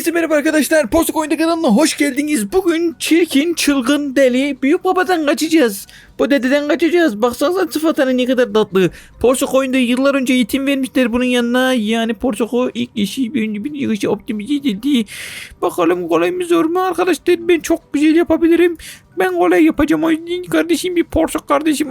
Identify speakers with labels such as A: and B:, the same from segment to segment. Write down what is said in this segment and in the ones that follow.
A: Herkese merhaba arkadaşlar. Posta Oyunda kanalına hoş geldiniz. Bugün çirkin, çılgın, deli büyük babadan kaçacağız. Bu dededen kaçacağız. Baksanıza sıfatına ne kadar tatlı. Porsuk oyunda yıllar önce eğitim vermişler bunun yanına. Yani Porsuk'u ilk işi birinci bir işi optimize edildi. Bakalım kolay mı zor mu arkadaşlar? Ben çok güzel yapabilirim. Ben kolay yapacağım. O yüzden kardeşim bir Porsuk kardeşim.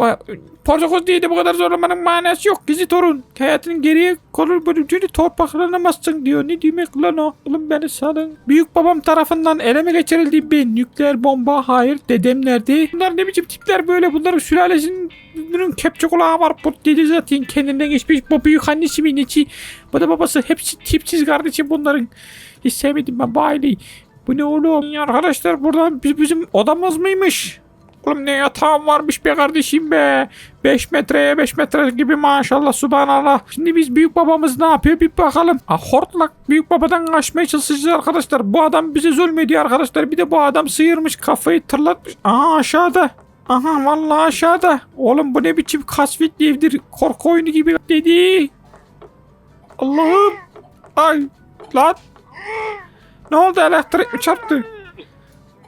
A: Porsuk diye de bu kadar zorlamanın manası yok. Gizli torun. Hayatının geriye kalır bölümcünü torpaklanamazsın diyor. Ne demek lan o? Oğlum beni salın. Büyük babam tarafından eleme geçirildi ben. Nükleer bomba hayır. Dedem nerede? Bunlar ne biçim tipler böyle? Bunların sülalesinin kepçe kulağı var. Bu dedi zaten kendinden geçmiş. Bu büyük annesi mi neci? Bu da babası. Hepsi tipsiz kardeşim bunların. Hiç sevmedim ben bu aileyi. Bu ne oğlum? Ya arkadaşlar buradan biz bizim odamız mıymış? Oğlum ne yatağım varmış be kardeşim be. 5 metreye 5 metre gibi maşallah subhanallah. Şimdi biz büyük babamız ne yapıyor bir bakalım. Ha, hortlak büyük babadan kaçmaya çalışacağız arkadaşlar. Bu adam bize zulmediyor arkadaşlar. Bir de bu adam sıyırmış kafayı tırlatmış. Aha aşağıda. Aha vallahi aşağıda. Oğlum bu ne biçim kasvetli evdir. Korku oyunu gibi dedi. Allah'ım. Ay lan. Ne oldu elektrik mi çarptı?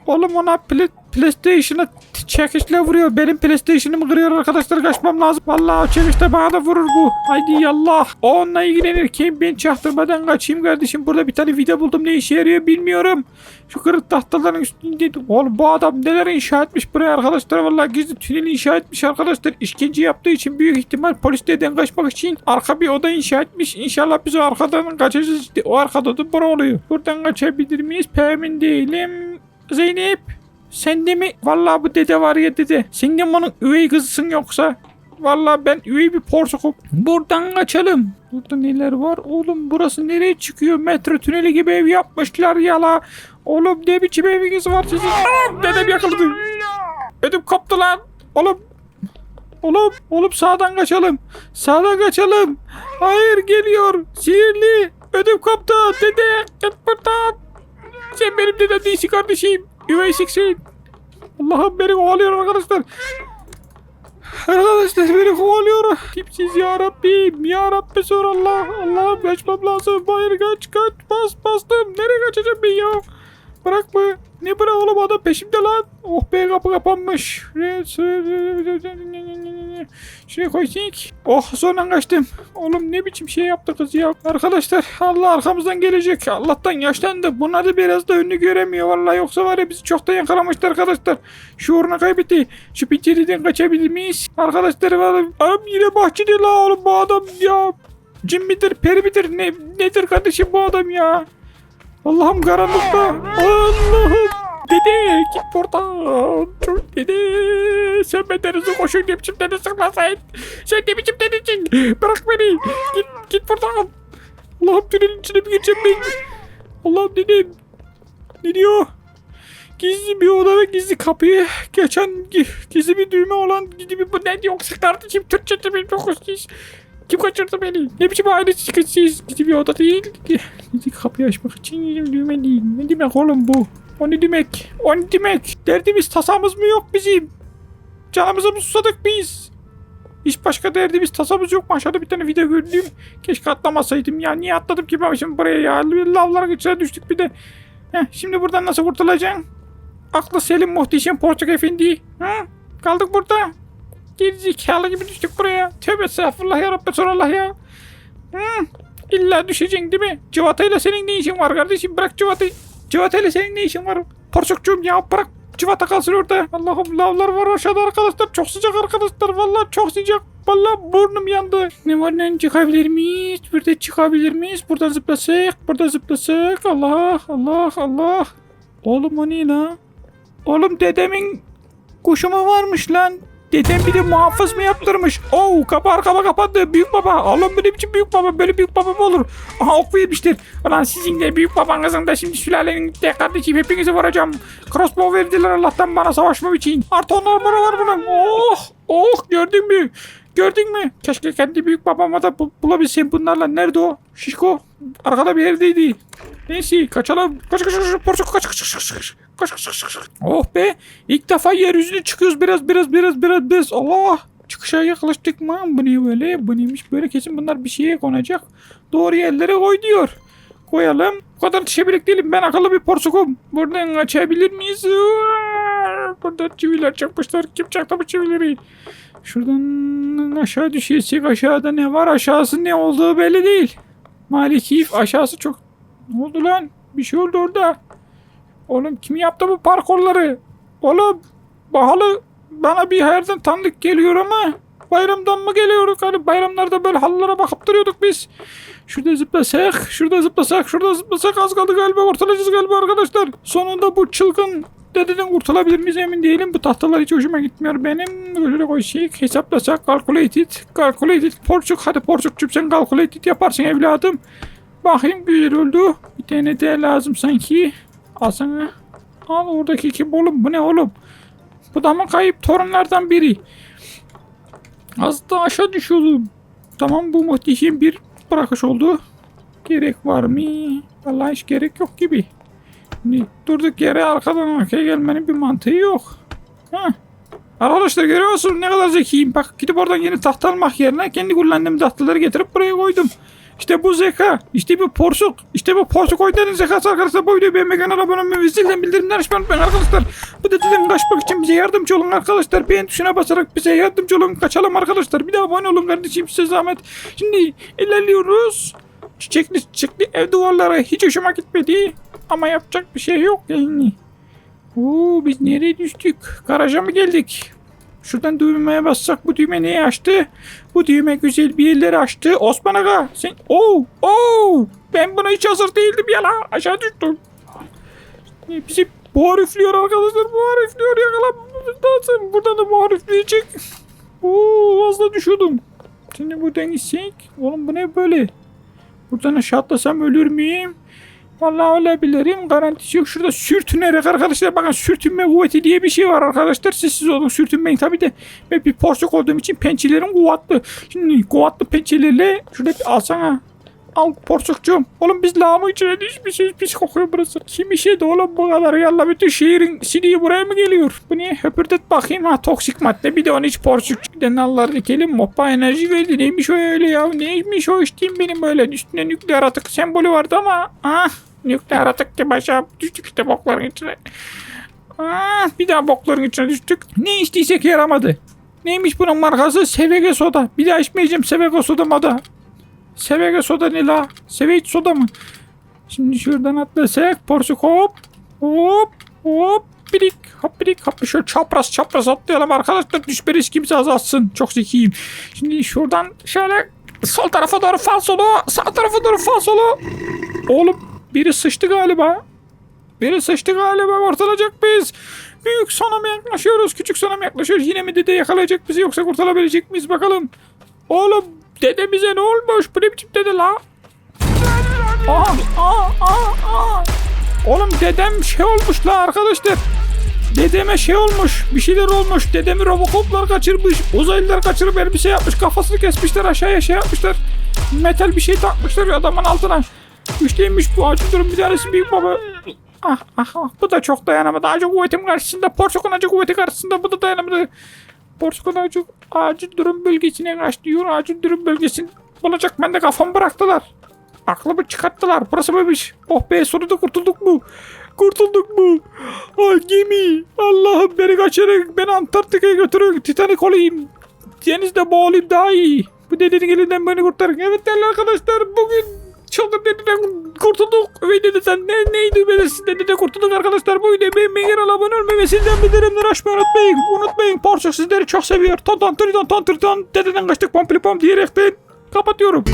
A: Oğlum ona pla PlayStation'a çekişle vuruyor. Benim PlayStation'ımı kırıyor arkadaşlar kaçmam lazım. Vallahi o çekişle bana da vurur bu. Haydi yallah. Onunla ilgilenirken ben çaktırmadan kaçayım kardeşim. Burada bir tane vida buldum. Ne işe yarıyor bilmiyorum. Şu kırık tahtaların üstünde. Oğlum bu adam neler inşa etmiş buraya arkadaşlar. Vallahi gizli tünel inşa etmiş arkadaşlar. İşkence yaptığı için büyük ihtimal polislerden kaçmak için arka bir oda inşa etmiş. İnşallah biz o arkadan kaçacağız işte. O arkada da bura oluyor. Buradan kaçabilir miyiz? Emin değilim. Zeynep. Sen de mi? Vallahi bu dede var ya dede. Sen de mi onun üvey kızısın yoksa? Vallahi ben üvey bir porsukum. Buradan kaçalım. Burada neler var? Oğlum burası nereye çıkıyor? Metro tüneli gibi ev yapmışlar yala. Oğlum ne biçim eviniz var sizin? Dedem yakıldı. Ödüm koptu lan. Oğlum. Oğlum, oğlum sağdan kaçalım. Sağdan kaçalım. Hayır geliyor. Sihirli. Ödüm koptu. Dede git buradan. Sen benim dedem değilsin kardeşim. Üveysiksin. Allah'ım beni kovalıyor arkadaşlar. Arkadaşlar beni kovalıyor. Tipsiz ya Rabbim. Ya Rabbi sor Allah. Allah'ım kaçmam lazım. Hayır kaç kaç. Bas bastım. Nereye kaçacağım ben ya? Bırakma. Ne bırak oğlum adam peşimde lan. Oh be kapı kapanmış. Şuraya koysak. Oh sonra kaçtım. Oğlum ne biçim şey yaptı kız ya. Arkadaşlar Allah arkamızdan gelecek. Allah'tan yaşlandı. Bunlar da biraz da önünü göremiyor. Vallahi yoksa var ya bizi çoktan yakalamıştı arkadaşlar. Şuurunu kaybetti. Şu pencereden kaçabilir miyiz? Arkadaşlar var. Adam yine bahçede la oğlum bu adam ya. Cin midir peri midir ne, nedir kardeşim bu adam ya. Allah'ım karanlıkta. Allah'ım. Dede git buradan. Çok dede. Sen ben denize koşun ne biçim denizsin lan sen. Ne biçim denizsin. Bırak beni. Git, git buradan. Allah'ım tünelin içine mi gireceğim ben? Allah'ım dedem. Ne diyor? Gizli bir oda ve gizli kapıyı geçen gi- gizli bir düğme olan gizli bir bu ne diyor kardeşim Türkçe'de benim çok hoşçuyuz. Kim kaçırdı beni? Ne biçim aile çıkışıyız? Gizli bir oda değil. Gizli kapıyı açmak için düğme değil. Ne demek oğlum bu? O ne demek? O ne demek? Derdimiz tasamız mı yok bizim? Canımıza mı susadık biz? Hiç başka derdimiz tasamız yok mu? Aşağıda bir tane video gördüm. Keşke atlamasaydım ya. Niye atladım ki ben şimdi buraya ya? Lavların içine düştük bir de. Heh, şimdi buradan nasıl kurtulacaksın? Aklı selim muhteşem Porçak Efendi. Ha? Kaldık burada. Gerizekalı gibi düştük buraya. Tövbe estağfurullah ya Rabbi sorallah ya. Hı? İlla düşeceksin değil mi? Civatayla senin ne işin var kardeşim? Bırak civatayı. Civatayla senin ne işin var? Porçakçığım ya bırak. Civata kalsın orada. Allah'ım lavlar var aşağıda arkadaşlar. Çok sıcak arkadaşlar. Vallahi çok sıcak. Vallahi burnum yandı. Ne var lan çıkabilir miyiz? Burada çıkabilir miyiz? Burada zıplasak. Burada zıplasak. Allah Allah Allah. Oğlum o ne la? Oğlum dedemin kuşu mu varmış lan? Dedem bir de muhafız mı yaptırmış? Oo kapı arkama kapandı. Büyük baba. Allah'ım benim için büyük baba. Böyle büyük baba mı olur? Aha ok vermiştir. Ulan sizin de büyük babanızın da şimdi sülalenin de kardeşim hepinizi vuracağım. Crossbow verdiler Allah'tan bana savaşmam için. Artı onlar bana var bunun. Oh oh gördün mü? Gördün mü? Keşke kendi büyük babama da bu- bulabilsem bunlarla. Nerede o? Şişko. Arkada bir yerdeydi. Neyse kaçalım. Kaç kaç kaç kaç kaç kaç kaç kaç kaç kaç kaç. Oh be ilk defa yeryüzüne çıkıyoruz biraz biraz biraz biraz biraz. Allah çıkışa yaklaştık mı? Bu ne böyle? Bu neymiş böyle kesin bunlar bir şeye konacak. Doğru yerlere koy diyor. Koyalım.
B: kadar düşebilecek değilim. Ben akıllı bir porsukum. Buradan kaçabilir miyiz? Uaa! Burada çiviler çakmışlar. Kim çaktı bu çivileri? Şuradan aşağı düşüyorsak aşağıda ne var? Aşağısı ne olduğu belli değil. Malikif aşağısı çok... Ne oldu lan? Bir şey oldu orada. Oğlum kim yaptı bu parkurları? Oğlum pahalı bana bir yerden tanıdık geliyor ama bayramdan mı geliyor? Hani bayramlarda böyle halılara bakıp duruyorduk biz. Şurada zıplasak, şurada zıplasak, şurada zıplasak az kaldı galiba kurtulacağız galiba arkadaşlar. Sonunda bu çılgın dededen kurtulabilir miyiz emin değilim. Bu tahtalar hiç hoşuma gitmiyor benim. Böyle koysak, hesaplasak, calculated, calculated, porçuk. Hadi porçukçum sen calculated yaparsın evladım. Bakayım güzel oldu. Bir tane de lazım sanki. Al sana. Al oradaki kim oğlum? Bu ne oğlum? Bu da mı kayıp torunlardan biri? Az da aşağı düşüyordum. Tamam bu muhteşem bir bırakış oldu. Gerek var mı? Vallahi hiç gerek yok gibi. Durduk yere arkadan arkaya gelmenin bir mantığı yok. Heh. Arkadaşlar görüyor musunuz ne kadar zekiyim. Bak gidip oradan yeni tahta almak yerine kendi kullandığım tahtaları getirip buraya koydum. İşte bu zeka. İşte bu porsuk. İşte bu porsuk oyunların zekası arkadaşlar. Bu videoyu beğenmeyi, kanala abone olmayı ve zilden bildirimleri açmayı unutmayın arkadaşlar. Bu dededen kaçmak için bize yardımcı olun arkadaşlar. Beğen tuşuna basarak bize yardımcı olun. Kaçalım arkadaşlar. Bir de abone olun kardeşim size zahmet. Şimdi ilerliyoruz. Çiçekli çiçekli ev duvarları hiç hoşuma gitmedi. Ama yapacak bir şey yok yani. Oo, biz nereye düştük? Garaja mı geldik? Şuradan düğmeye bassak bu düğme neyi açtı? Bu düğme güzel bir yerleri açtı. Osman Aga sen... Oo! Oo! Ben buna hiç hazır değildim ya la. Aşağı düştüm. Bizi buhar arkadaşlar. Buhar üflüyor yakalanmamız lazım. Buradan da buhar üfleyecek. Oo az düşüyordum. Şimdi buradan gitsek. Oğlum bu ne böyle? Buradan aşağı atlasam ölür müyüm? Vallahi ölebilirim. Garantisi yok. Şurada sürtünerek arkadaşlar bakın sürtünme kuvveti diye bir şey var arkadaşlar. Sessiz olun sürtünmeyin. Tabi de ben bir porsuk olduğum için pençelerim kuvvetli. Şimdi kuvvetli pençelerle şurada bir alsana. Al porsukcuğum. Oğlum biz lağımın içine düşmüşüz. Pis kokuyor burası. Kim işedi oğlum bu kadar? Yalla bütün şehrin siliği buraya mı geliyor? Bu niye? Höpürdet bakayım. Ha toksik madde. Bir de onu hiç porsukçuktan Allah dikelim. Moppa enerji verdi. Neymiş o öyle ya? Neymiş o içtiğim benim böyle. Üstünde nükleer atık sembolü vardı ama. Ah nükleer atık gibi aşağı düştük işte bokların içine. Ah bir daha bokların içine düştük. Ne içtiysek yaramadı. Neymiş bunun markası? Sevege soda. Bir daha içmeyeceğim Sevege soda moda. Sevege soda ne la? Seveç soda mı? Şimdi şuradan atlasak. Porsuk hop. Hop. Hop. Birik. Hop birik. Hop şöyle çapraz çapraz atlayalım arkadaşlar. Düşme riskimizi azaltsın. Çok zekiyim. Şimdi şuradan şöyle sol tarafa doğru falsolu. Sağ tarafa doğru falsolu. Oğlum biri sıçtı galiba. Biri sıçtı galiba. Kurtulacak biz. Büyük sona mı yaklaşıyoruz? Küçük sona mı yaklaşıyoruz? Yine mi dede yakalayacak bizi yoksa kurtulabilecek miyiz bakalım. Oğlum dedemize ne olmuş? Bu ne biçim dede la? Aa, aa, aa, aa. Oğlum dedem şey olmuş la arkadaşlar. Dedeme şey olmuş. Bir şeyler olmuş. Dedemi robokoplar kaçırmış. Uzaylılar kaçırıp elbise yapmış. Kafasını kesmişler aşağıya şey yapmışlar. Metal bir şey takmışlar adamın altına. Güçlüymüş bu acı durum bir tanesi büyük baba. Ah ah ah bu da çok dayanamadı. Acı kuvvetim karşısında. Porçokun acı kuvveti karşısında bu da dayanamadı. Porçokun acı, acil durum bölgesine kaç diyor. Acil durum bölgesini bulacak. Ben de kafamı bıraktılar. Aklımı çıkarttılar. Burası böylemiş. Oh be sonunda kurtulduk mu? Kurtulduk mu? Ah gemi. Allah'ım beni kaçırın. Beni Antarktika'ya götürün. Titanik olayım. Denizde boğulayım daha iyi. Bu dedenin elinden beni kurtarın. Evet değerli arkadaşlar bugün çılgın dededen kurtulduk. Ve dededen ne, neydi belirsiz dededen kurtulduk arkadaşlar. Bu videoyu beğenmeyi, kanala abone olmayı ve sizden bildirimleri açmayı unutmayın. Unutmayın Porsche sizleri çok seviyor. Ton ton triton ton triton dededen kaçtık pompili pom diyerekten kapatıyorum.